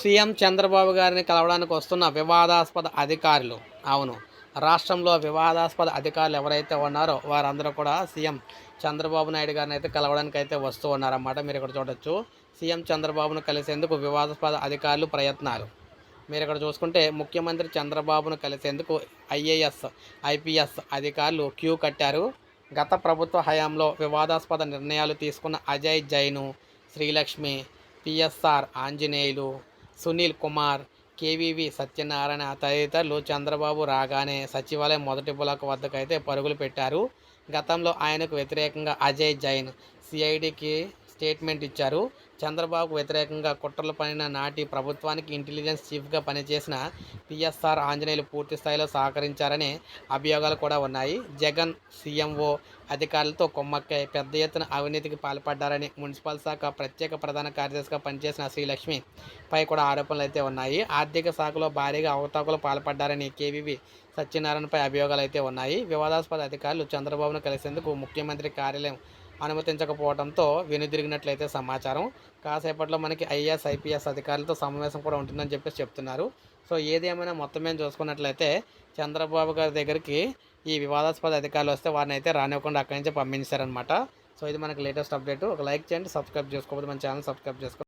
CM Chandrababu గారిని కలవడానికి వస్తున్న వివాదాస్పద అధికారులు. అవును రాష్ట్రంలో వివాదాస్పద అధికారులు ఎవరైతే ఉన్నారో వారందరూ కూడా సీఎం చంద్రబాబు నాయుడు గారిని అయితే కలవడానికి అయితే వస్తూ ఉన్నారన్నమాట మీరు ఇక్కడ చూడొచ్చు. సీఎం చంద్రబాబును కలిసేందుకు వివాదాస్పద అధికారులు ప్రయత్నాలు. మీరు ఇక్కడ చూసుకుంటే ముఖ్యమంత్రి చంద్రబాబును కలిసేందుకు ఐఏఎస్ ఐపీఎస్ అధికారులు క్యూ కట్టారు. గత ప్రభుత్వ హయాంలో వివాదాస్పద నిర్ణయాలు తీసుకున్న అజయ్ జైను శ్రీలక్ష్మి పిఎస్ఆర్ ఆంజనేయులు సునీల్ కుమార్ కేవీవి సత్యనారాయణ తదితరులు చంద్రబాబు రాగానే సచివాలయం మొదటి బ్లాక్ వద్దకైతే పరుగులు పెట్టారు. గతంలో ఆయనకు వ్యతిరేకంగా అజయ్ జైన్ సిఐడికి స్టేట్మెంట్ ఇచ్చారు. చంద్రబాబుకు వ్యతిరేకంగా కుట్రలు పనిన నాటి ప్రభుత్వానికి ఇంటెలిజెన్స్ చీఫ్గా పనిచేసిన పిఎస్ఆర్ ఆంజనేయులు పూర్తి స్థాయిలో సహకరించారనే అభియోగాలు కూడా ఉన్నాయి. జగన్ సీఎంఓ అధికారులతో కొమ్మక్కై పెద్ద ఎత్తున అవినీతికి పాల్పడ్డారని మున్సిపల్ శాఖ ప్రత్యేక ప్రధాన కార్యదర్శిగా పనిచేసిన శ్రీలక్ష్మి పై కూడా ఆరోపణలు అయితే ఉన్నాయి. ఆర్థిక శాఖలో భారీగా అవతాకులు పాల్పడ్డారని కేవీవి సత్యనారాయణపై అభియోగాలు అయితే ఉన్నాయి. వివాదాస్పద అధికారులు చంద్రబాబును కలిసేందుకు ముఖ్యమంత్రి కార్యాలయం అనుమతించకపోవడంతో వెనుదిరిగినట్లయితే సమాచారం. కాసేపట్లో మనకి ఐఏఎస్ ఐపీఎస్ అధికారులతో సమావేశం కూడా ఉంటుందని చెప్పేసి చెప్తున్నారు. సో ఏదేమైనా మొత్తం మేము చూసుకున్నట్లయితే చంద్రబాబు గారి దగ్గరికి ఈ వివాదాస్పద అధికారులు వస్తే వారిని అయితే రానివ్వకుండా అక్కడి నుంచి పంపించారనమాట సో ఇది మనకి లేటెస్ట్ అప్డేట్. ఒక లైక్ చేయండి సబ్స్క్రైబ్ చేసుకోకపోతే మన ఛానల్ సబ్స్క్రైబ్ చేసుకోండి.